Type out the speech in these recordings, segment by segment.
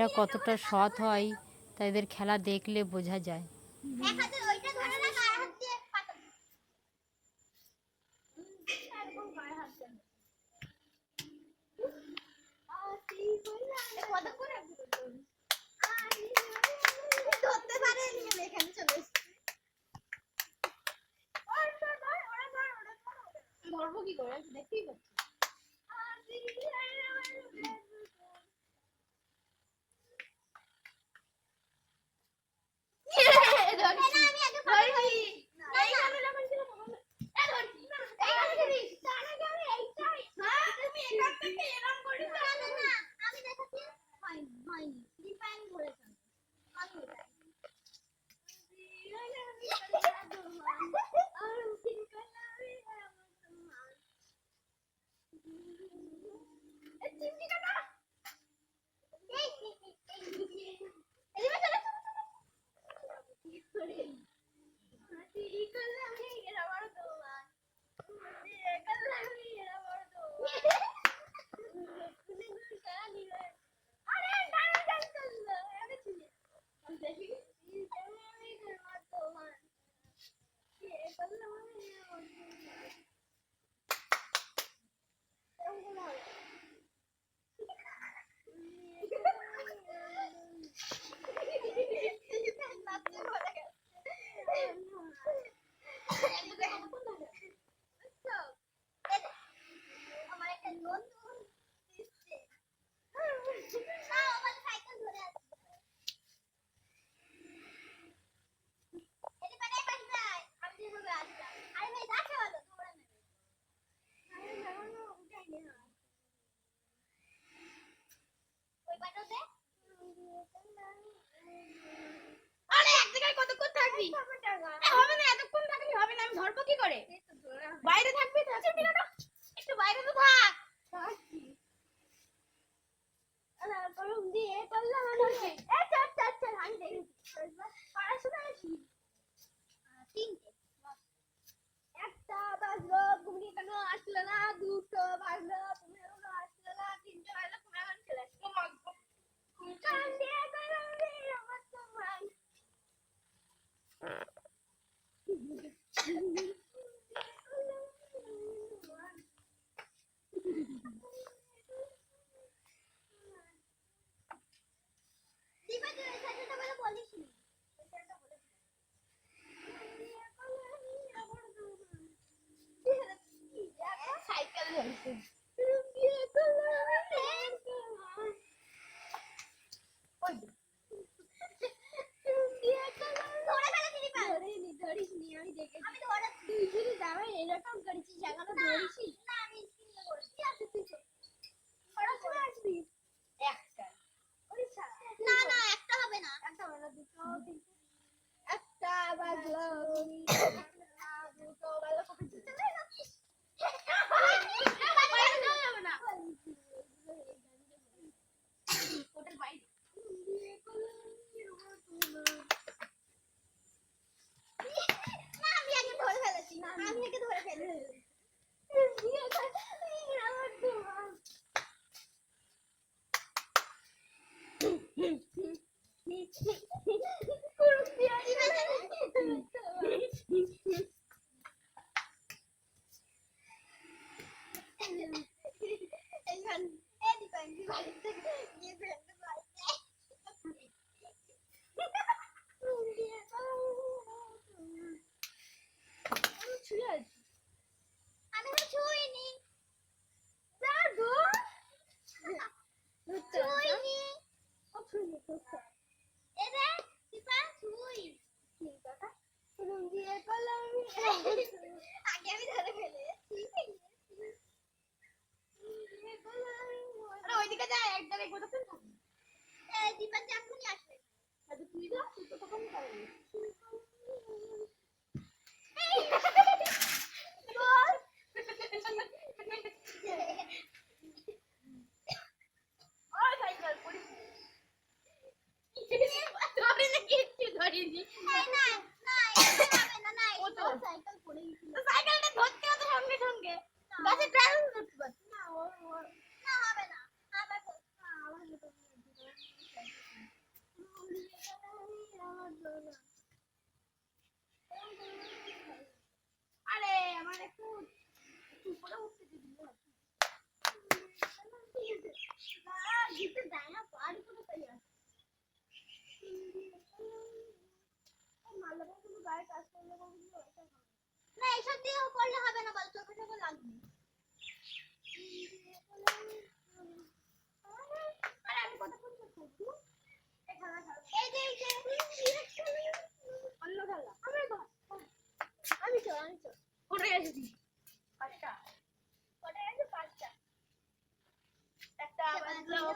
এরা কতটা সৎ হয় তাদের খেলা দেখলে বোঝা যায়। ধরবো কি করে? দেখতেই পাচ্ছি। থাকবি হবে না এতক্ষণ থাকলে হবে না আমি ধরবো কি করে? বাইরে থাকবি আচ্ছা, একটু বাইরে তো থাক। একটা বাজলো ঘুমিয়ে কেন আসলো না? দুটো বাজলো Gracias.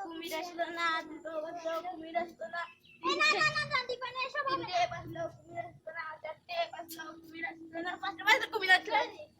কুমির আসলো না দুটো বাজলো কুমির আসলো না তিনটে বাজলো কুমির আসলো না চারটে বাজলো কুমির আসলো না পাঁচটা বাজলো কুমির আসলো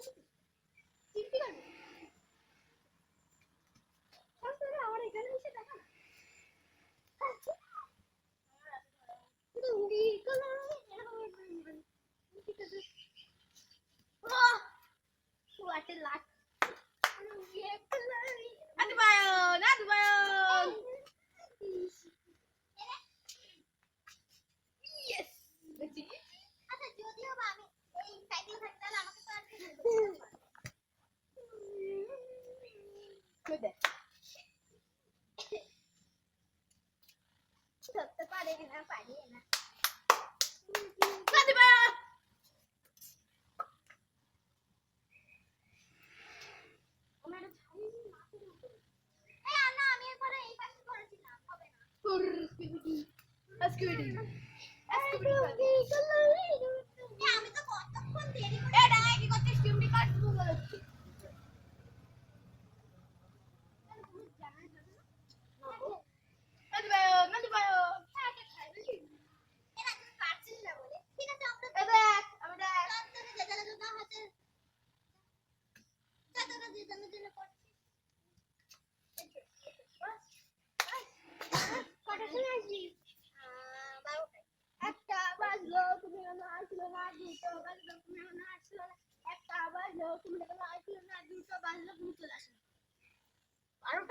Seperti. Scooby-Doo. Scooby-Doo. Scooby-Doo.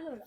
Álora.